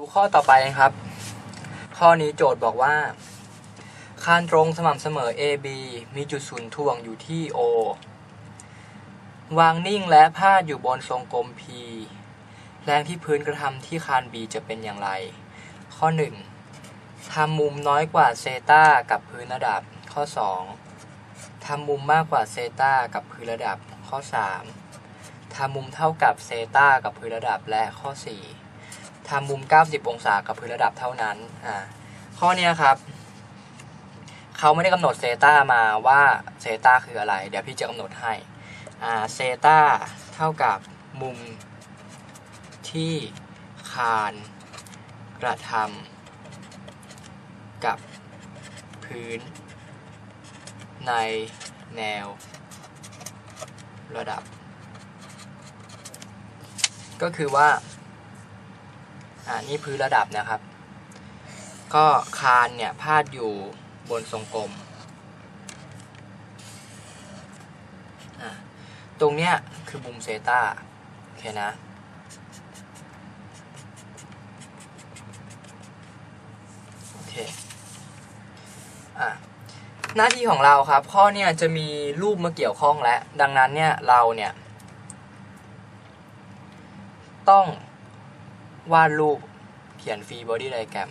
ดูข้อต่อไปนะครับ ข้อนี้โจทย์บอกว่า คานตรงสม่ำเสมอ AB มีจุดศูนย์ถ่วงอยู่ที่ O วางนิ่งและพาดอยู่บนทรงกลม P แรงที่พื้นกระทำที่คาน B จะเป็นอย่างไร ข้อ 1ทำมุมน้อยกว่าเซตากับพื้นระดับ ข้อ 2ทำมุมมากกว่าเซตากับพื้นระดับ ข้อ 3ทำมุมเท่ากับเซตากับพื้นระดับและข้อ 4 ทำมุม 90 องศากับพื้นระดับเท่านั้นอ่าข้อนี้ครับเขาไม่ได้กำหนดเซตามาว่าเซตาคืออะไร เดี๋ยวพี่จะกำหนดให้อ่าเซตาเท่ากับมุมที่คานกระทำกับพื้น ในแนว ระดับ ก็คือว่า อ่านี่พื้นระดับนะครับ ก็คานเนี่ยพาดอยู่บนทรงกลมตรงเนี้ยคือมุมเซตาโอเคนะ โอเค อะ หน้าที่ของเราครับ ข้อเนี่ยจะมีรูปมาเกี่ยวข้องและ ดังนั้นเนี่ย เราเนี่ย ต้อง วาดรูปเขียนฟรีบอดี้ไดแกรม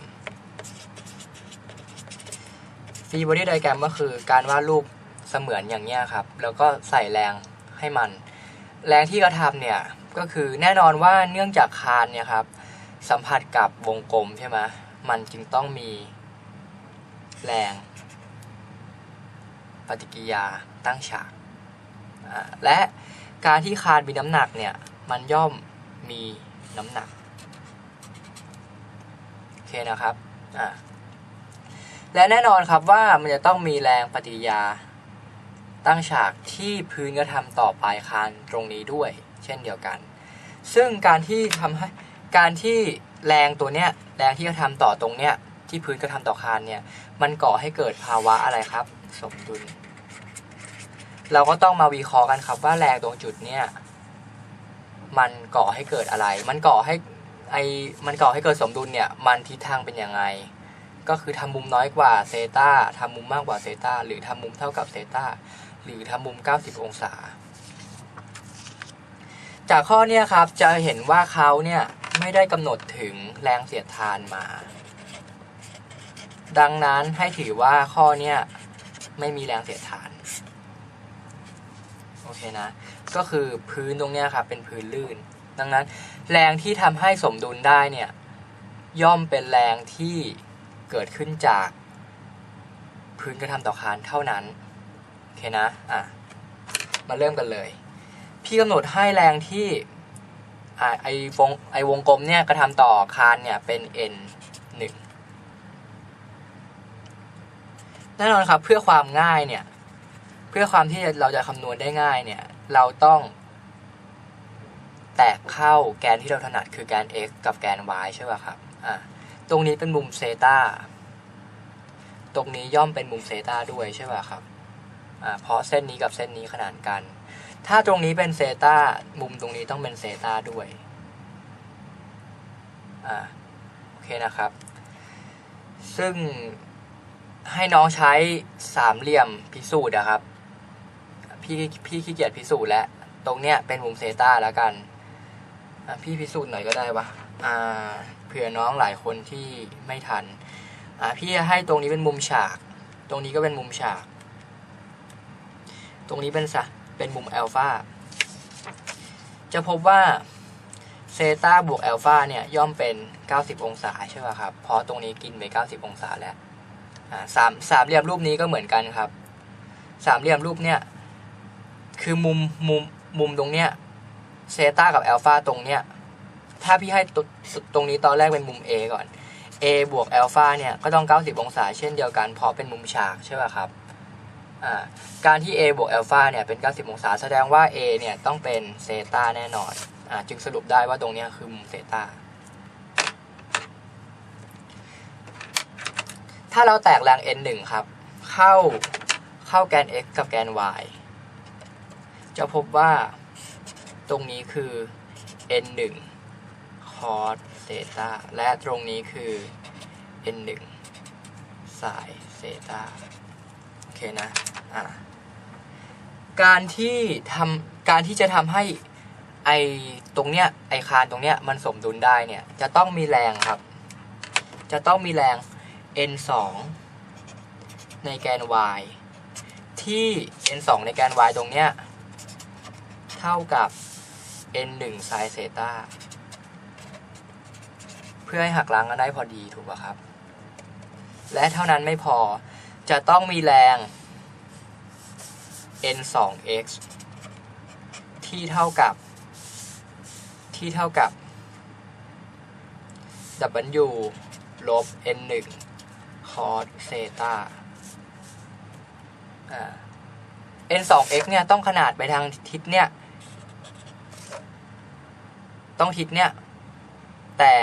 ฟรีบอดี้ไดแกรมก็คือการวาดรูปเสมือนอย่างเนี้ยครับ แล้วก็ใส่แรงให้มัน แรงที่กระทำเนี่ยก็คือแน่นอนว่าเนื่องจากคานเนี่ยครับสัมผัสกับวงกลมใช่ไหมมันจึงต้องมีแรง ปฏิกิริยาตั้งฉาก และการที่คานมีน้ำหนักเนี่ย มันย่อมมีน้ำหนัก เคนะครับอ่าและแน่นอนครับว่ามันจะต้องมีแรงปฏิกิริยา ตั้งฉากที่พื้นกระทำต่อปลายคานตรงนี้ด้วย เช่นเดียวกัน ซึ่งการที่ทำให้การที่แรงตัวเนี้ยแรงที่กระทำต่อตรงเนี้ยที่พื้นกระทำต่อคานเนี่ยมันก่อให้เกิดภาวะอะไรครับ สมดุล เราก็ต้องมาวิเคราะห์กันครับว่าแรงตรงจุดเนี้ยมันก่อให้เกิดอะไร มันก่อให้ ไอมันก่อให้เกิดสมดุลเนี่ยมันทิศทางเป็นยังไง ก็คือทำมุมน้อยกว่าเซตาทำมุมมากกว่าเซตาหรือทำมุมเท่ากับเซตาหรือทำมุม 90 องศา จากข้อเนี้ยครับจะเห็นว่าเขาเนี่ยไม่ได้กำหนดถึงแรงเสียดทานมา ดังนั้นให้ถือว่าข้อเนี้ยไม่มีแรงเสียดทานโอเคนะ ก็คือพื้นตรงเนี้ยครับเป็นพื้นลื่น ดังนั้น แรงที่ทำให้สมดุลได้เนี่ยย่อมเป็นแรงที่เกิดขึ้นจากพื้นกระทำต่อคานเท่านั้นโอเคนะอะมาเริ่มกันเลย พี่กำหนดให้แรงที่อ่าไอวงไอวงกลมเนี่ยกระทำต่อคานเนี่ยเป็น n 1แน่นอนครับเพื่อความง่ายเนี่ยเพื่อความที่เราจะคำนวณได้ง่ายเนี่ยเราต้อง แตกเข้าแกนที่เราถนัดคือแกน x กับแกน y ใช่ป่ะครับอ่าตรงนี้เป็นมุมเซตาตรงนี้ย่อมเป็นมุมเซตาด้วยใช่ป่ะครับอ่าเพราะเส้นนี้กับเส้นนี้ขนานกัน ถ้าตรงนี้เป็นเซตามุมตรงนี้ต้องเป็นเซตาด้วยอ่าโอเคนะครับ ซึ่งให้น้องใช้สามเหลี่ยมพิสูจน์นะครับ พี่พี่ขี้เกียจพิสูจน์แล้ว ตรงเนี้ยเป็นมุมเซตาแล้วกัน พี่พิสูจน์หน่อยก็ได้ปะเผื่อน้องหลายคนที่ไม่ทันพี่จะให้ตรงนี้เป็นมุมฉาก ตรงนี้ก็เป็นมุมฉาก ตรงนี้เป็นสะเป็นมุมอัลฟาจะพบว่าเซตาบวกอัลฟาเนี่ยย่อมเป็น 90 องศาใช่ป่ะครับ เพราะตรงนี้กินไป 90 องศาแล้วสามสามเหลี่ยมรูปนี้ก็เหมือนกันครับ สามเหลี่ยมรูปเนี่ย คือมุมมุมมุมตรงเนี้ย เซตากับแอลฟาตรงเนี้ยถ้าพี่ให้ตตรงนี้ตอนแรกเป็นมุม A ก่อน A บวกแอลฟาเนี่ยก็ต้อง 90 องศาเช่นเดียวกันเพราะเป็นมุมฉากใช่ป่ะครับการที่ A บวกแอลฟาเนี่ยเป็น 90 องศาแสดงว่า A เนี่ยต้องเป็นเซตาแน่นอนอจึงสรุปได้ว่าตรงนี้คือมุมเซตาถ้าเราแตกแรง n1 ครับ เข้าเข้าแกน x กับแกน y จะพบว่า ตรงนี้คือ n1 cos เซตาและตรงนี้คือ n 1 sin เซตาโอเคนะอ่าการที่ทำการที่จะทำให้ไอตรงเนี้ยไอคานตรงเนี้ยมันสมดุลได้เนี่ยจะต้องมีแรงครับ จะต้องมีแรง n 2ในแกน y ที่ n 2ในแกน y ตรงเนี้ยเท่ากับ n 1 sin เซต้าเพื่อให้หักล้างกันได้พอดีถูกป่ะครับ และเท่านั้นไม่พอจะต้องมีแรง n 2 x ที่เท่ากับ ที่เท่ากับ w ลบ n 1 cos เซตาอ่า n 2 x เนี่ยต้องขนาดไปทางทิศเนี่ย ต้องทิศเนี่ย แต่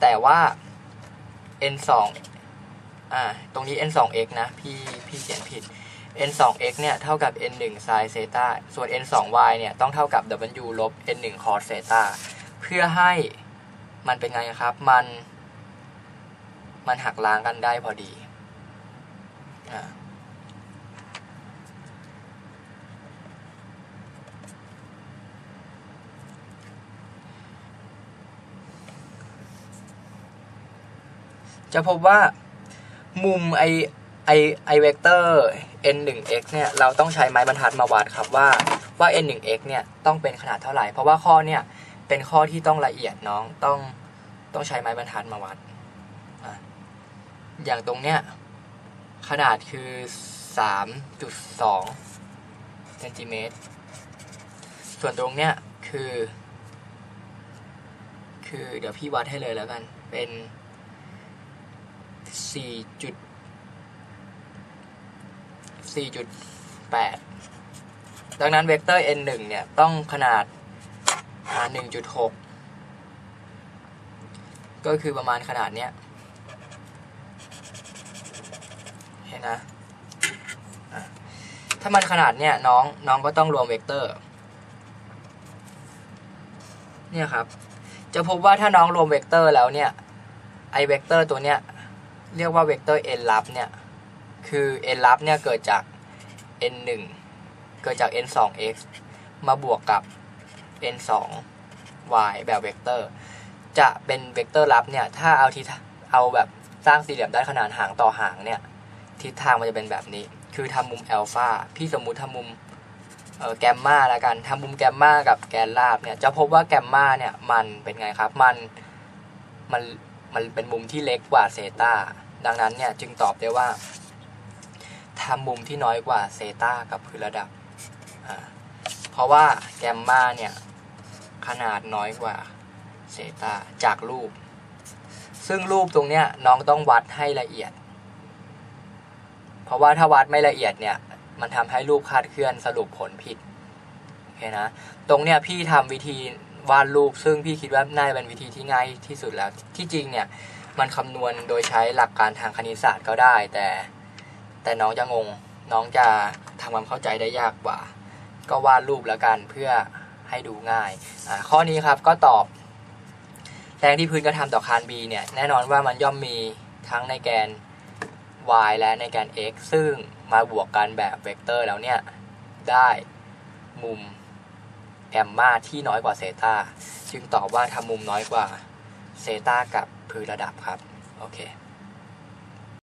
แต่ว่า n 2อ่า ตรงนี้ n 2 x นะ พี่ พี่เขียนผิด n 2 x เนี่ย เท่ากับ n 1 sin เซตาส่วน n 2 y เนี่ย ต้องเท่ากับ w ลบ n 1 cos เซตาเพื่อให้มันเป็นไงครับ มัน มันหักล้างกันได้พอดี อ่า จะพบว่ามุมไอไอไอเวกเตอร์ n 1 x เนี่ยเราต้องใช้ไม้บรรทัดมาวัดครับว่าว่า n 1 x เนี่ยต้องเป็นขนาดเท่าไหร่ เพราะว่าข้อเนี่ยเป็นข้อที่ต้องละเอียดน้องต้องต้องใช้ไม้บรรทัดมาวัดออย่างตรงเนี้ยขนาดคือ 3.2เซนติเมตร ส่วนตรงเนี้ยคือ คือเดี๋ยวพี่วัดให้เลยแล้วกันเป็น สี่จุดสี่จุดแปดดังนั้นเวกเตอร์ n 1เนี่ย ต้องขนาดหนึ่งจุดหกก็คือประมาณขนาดเนี้ย เห็นนะถ้ามันขนาดเนี้ยน้องน้องก็ต้องรวมเวกเตอร์ เนี่ยครับ จะพบว่าถ้าน้องรวมเวกเตอร์แล้วเนี่ย ไอเวกเตอร์ตัวเนี้ย เรียกว่าเวกเตอร์ n ลับเนี่ยคือ n ลับเนี่ยเกิดจาก n 1เกิดจาก n 2 x มาบวกกับ n 2 y แบบเวกเตอร์ จะเป็นเวกเตอร์ลับเนี่ยถ้าเอาทิศเอาแบบสร้างสี่เหลี่ยมด้านขนานหางต่อหางเนี่ยทิศทางมันจะเป็นแบบนี้ คือทำมุมอัลฟาพี่สมมุติทำมุมแกมมาแล้วกันทำมุมแกมมากับแกนราบเนี่ยจะพบว่าแกมมาเนี่ยมันเป็นไงครับมันมัน มันเป็นมุมที่เล็กกว่าเซตาดังนั้นเนี่ยจึงตอบได้ว่าทำมุมที่น้อยกว่าเซตากับพื้นระดับ เพราะว่าแกมมาเนี่ยขนาดน้อยกว่าเซตาจากรูป ซึ่งรูปตรงเนี้ยน้องต้องวัดให้ละเอียด เพราะว่าถ้าวัดไม่ละเอียดเนี่ยมันทำให้รูปคาดเคลื่อนสรุปผลผิดโอเคนะ ตรงเนี้ยพี่ทำวิธี วาดรูป ซึ่งพี่คิดว่าน่าจะเป็นวิธีที่ง่ายที่สุดแล้ว ที่จริงเนี่ยมันคำนวณโดยใช้หลักการทางคณิตศาสตร์ก็ได้ แต่แต่น้องจะงง น้องจะทำความเข้าใจได้ยากกว่า ก็วาดรูปแล้วกันเพื่อให้ดูง่ายข้อนี้ครับก็ตอบ แรงที่พื้นกระทำต่อคาน B เนี่ยแน่นอนว่ามันย่อมมีทั้งในแกน y และในแกน x ซึ่งมาบวกกันแบบเวกเตอร์แล้วเนี่ยได้มุม แอมมาที่น้อยกว่าเซตาจึงตอบว่าทำมุมน้อยกว่าเซตากับพื้นระดับครับ โอเค